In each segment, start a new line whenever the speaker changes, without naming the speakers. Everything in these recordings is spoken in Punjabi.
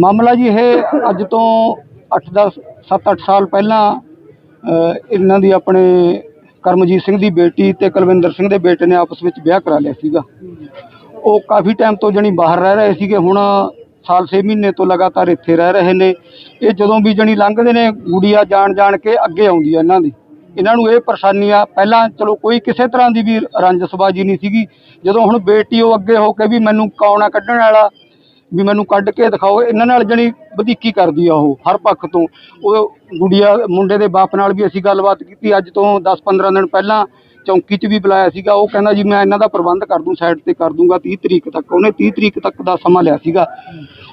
ਮਾਮਲਾ ਜੀ ਇਹ ਅੱਜ ਤੋਂ 8-10 7-8 ਸਾਲ ਪਹਿਲਾਂ ਇਹਨਾਂ ਦੀ ਆਪਣੇ ਕਰਮਜੀਤ ਸਿੰਘ ਦੀ ਬੇਟੀ ਤੇ ਕੁਲਵਿੰਦਰ ਸਿੰਘ ਦੇ ਬੇਟੇ ਨੇ ਆਪਸ ਵਿੱਚ ਵਿਆਹ ਕਰਾ ਲਿਆ ਸੀਗਾ। ਉਹ ਕਾਫੀ ਟਾਈਮ ਤੋਂ ਜਣੀ ਬਾਹਰ ਰਹਿ ਰਹੇ ਸੀਗੇ, ਹੁਣ ਸਾਲ 6 ਮਹੀਨੇ ਤੋਂ ਲਗਾਤਾਰ ਇੱਥੇ ਰਹਿ ਰਹੇ ਨੇ। ਇਹ ਜਦੋਂ ਵੀ ਜਣੀ ਲੰਘਦੇ ਨੇ, ਗੁੜੀਆ ਜਾਣ ਜਾਣ ਕੇ ਅੱਗੇ ਆਉਂਦੀ ਆ ਇਹਨਾਂ ਦੀ। ਇਹਨਾਂ ਨੂੰ ਇਹ ਪਰੇਸ਼ਾਨੀ ਆ ਪਹਿਲਾਂ ਚਲੋ ਕੋਈ ਕਿਸੇ ਤਰ੍ਹਾਂ ਦੀ ਵੀ ਰੰਜਸਬਾਜੀ ਨਹੀਂ ਸੀਗੀ। ਜਦੋਂ ਹੁਣ ਬੇਟੀ ਉਹ ਅੱਗੇ ਹੋ ਕੇ ਵੀ ਮੈਨੂੰ ਕੌਣਾ ਕੱਢਣ ਵਾਲਾ ਵੀ ਮੈਨੂੰ ਕੱਢ ਕੇ ਦਿਖਾਓ, ਇਹਨਾਂ ਨਾਲ ਜਣੀ ਵਧੀਕੀ ਕਰਦੀ ਆ ਉਹ, ਹਰ ਪੱਖ ਤੋਂ। ਉਹ ਗੁੜੀਆ, ਮੁੰਡੇ ਦੇ ਬਾਪ ਨਾਲ ਵੀ ਅਸੀਂ ਗੱਲਬਾਤ ਕੀਤੀ, ਅੱਜ ਤੋਂ 10-15 ਦਿਨ ਪਹਿਲਾਂ ਚੌਂਕੀ 'ਚ ਵੀ ਬੁਲਾਇਆ ਸੀਗਾ, ਉਹ ਕਹਿੰਦਾ ਜੀ, ਮੈਂ ਇਹਨਾਂ ਦਾ ਪ੍ਰਬੰਧ ਕਰ ਦੂੰ, ਸਾਈਡ ਤੇ ਕਰ ਦੂੰਗਾ 30 ਤਰੀਕ ਤੱਕ। ਉਹਨੇ 30 ਤਰੀਕ ਤੱਕ ਦਾ ਸਮਾਂ ਲਿਆ ਸੀਗਾ।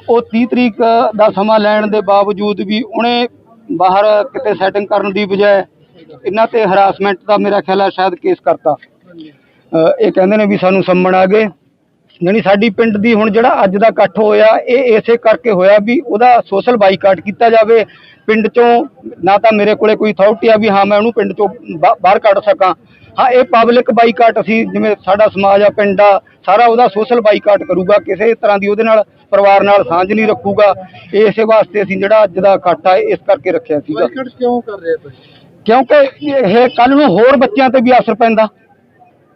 ਉਹ 30 ਤਰੀਕ ਦਾ ਸਮਾਂ ਲੈਣ ਦੇ ਬਾਵਜੂਦ ਵੀ ਉਹਨੇ ਬਾਹਰ ਕਿਤੇ ਸੈਟਿੰਗ ਕਰਨ ਦੀ ਬਜਾਏ ਇਹਨਾਂ ਤੇ ਹਰਾਸਮੈਂਟ ਦਾ ਮੇਰਾ ਖਿਆਲ ਹੈ ਸ਼ਾਇਦ ਕੇਸ ਕਰਤਾ। ਇਹ ਕਹਿੰਦੇ ਨੇ ਵੀ ਸਾਨੂੰ ਸੰਮਣ ਆ ਗਏ। ਯਾਨੀ ਸਾਡੀ ਪਿੰਡ ਦੀ ਹੁਣ ਜਿਹੜਾ ਅੱਜ ਦਾ ਇਕੱਠ ਹੋਇਆ ਇਹ ਇਸੇ ਕਰਕੇ ਹੋਇਆ ਵੀ ਉਹਦਾ ਸੋਸ਼ਲ ਬਾਈਕਾਟ ਕੀਤਾ ਜਾਵੇ। ਪਿੰਡ ਚੋਂ ਨਾ ਤਾਂ ਮੇਰੇ ਕੋਲੇ ਕੋਈ ਅਥਾਰਟੀ ਆ ਵੀ ਹਾਂ ਮੈਂ ਉਹਨੂੰ ਪਿੰਡ ਚੋਂ ਬਾਹਰ ਕੱਢ ਸਕਾਂ। ਹਾਂ ਇਹ ਪਬਲਿਕ ਬਾਈਕਾਟ ਅਸੀਂ ਜਿਵੇਂ ਸਾਡਾ ਸਮਾਜ ਆ ਪਿੰਡ ਆ ਸਾਰਾ ਉਹਦਾ ਸੋਸ਼ਲ ਬਾਈਕਾਟ ਕਰੂਗਾ ਕਿਸੇ ਤਰ੍ਹਾਂ ਦੀ ਉਹਦੇ ਨਾਲ ਪਰਿਵਾਰ ਨਾਲ ਸਾਂਝ ਨਹੀਂ ਰੱਖੂਗਾ। ਇਸੇ ਵਾਸਤੇ ਅਸੀਂ ਜਿਹੜਾ ਅੱਜ ਦਾ ਇਕੱਠ ਆ ਇਸ ਕਰਕੇ ਰੱਖਿਆ ਸੀਗਾ।
ਬਾਈਕਾਟ ਕਿਉਂ ਕਰ ਰਹੇ ਤੁਸੀਂ?
ਕਿਉਂਕਿ ਇਹ ਕੱਲ ਨੂੰ ਹੋਰ ਬੱਚਿਆਂ ਤੇ ਵੀ ਅਸਰ ਪੈਂਦਾ।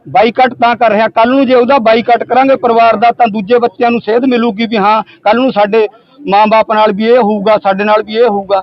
ਬਾਈਕਾਟ ਤਾਂ ਕਰ ਰਿਹਾ। ਕੱਲ ਨੂੰ ਜੇ ਉਹਦਾ ਬਾਈਕਾਟ ਕਰਾਂਗੇ ਪਰਿਵਾਰ ਦਾ, ਤਾਂ ਦੂਜੇ ਬੱਚਿਆਂ ਨੂੰ ਸੇਧ ਮਿਲੂਗੀ ਵੀ ਹਾਂ ਕੱਲ ਨੂੰ ਸਾਡੇ ਮਾਂ-ਬਾਪ ਨਾਲ ਵੀ ਇਹ ਹੋਊਗਾ, ਸਾਡੇ ਨਾਲ ਵੀ ਇਹ ਹੋਊਗਾ।